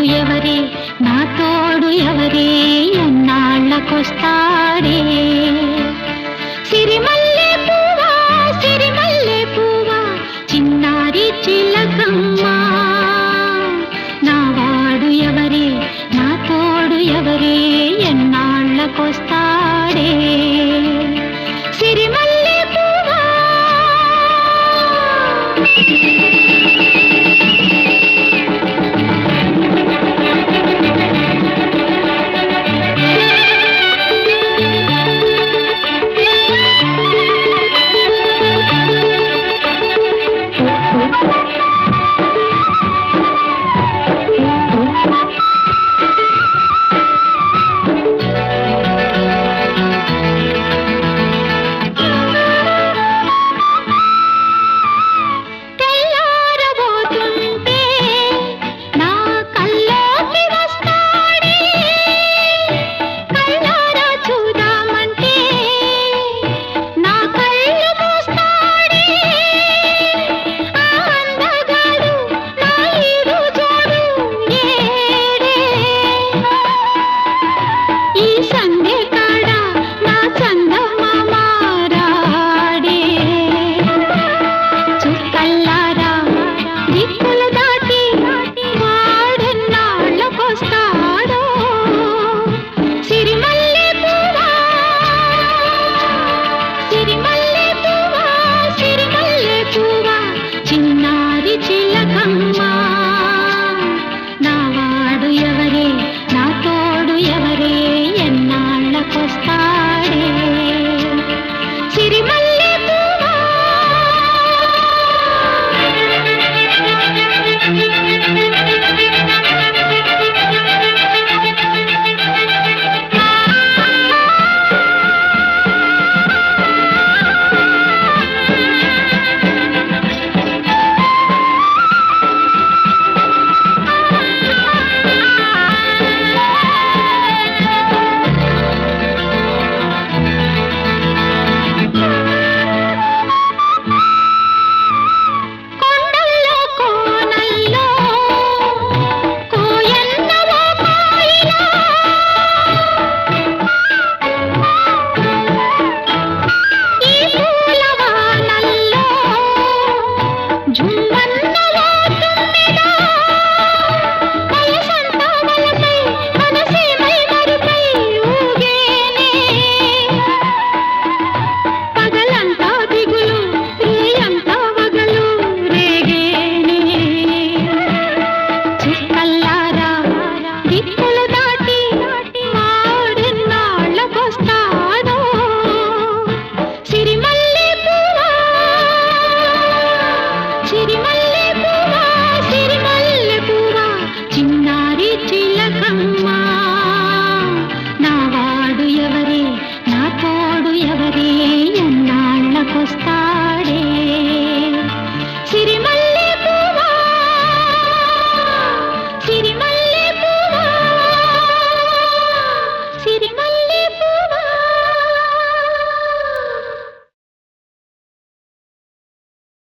నాతోడు ఎవరే? నా తోడు ఎవరే? ఎన్నాళ్ళకొస్తాడే సిరిమల్లే పువ్వా? సిరిమల్లే పువ్వా? చిన్నారి చిలకమ్మా. నా వాడు ఎవరే? నా తోడు ఎవరే? ఎన్నాళ్ళకొస్తా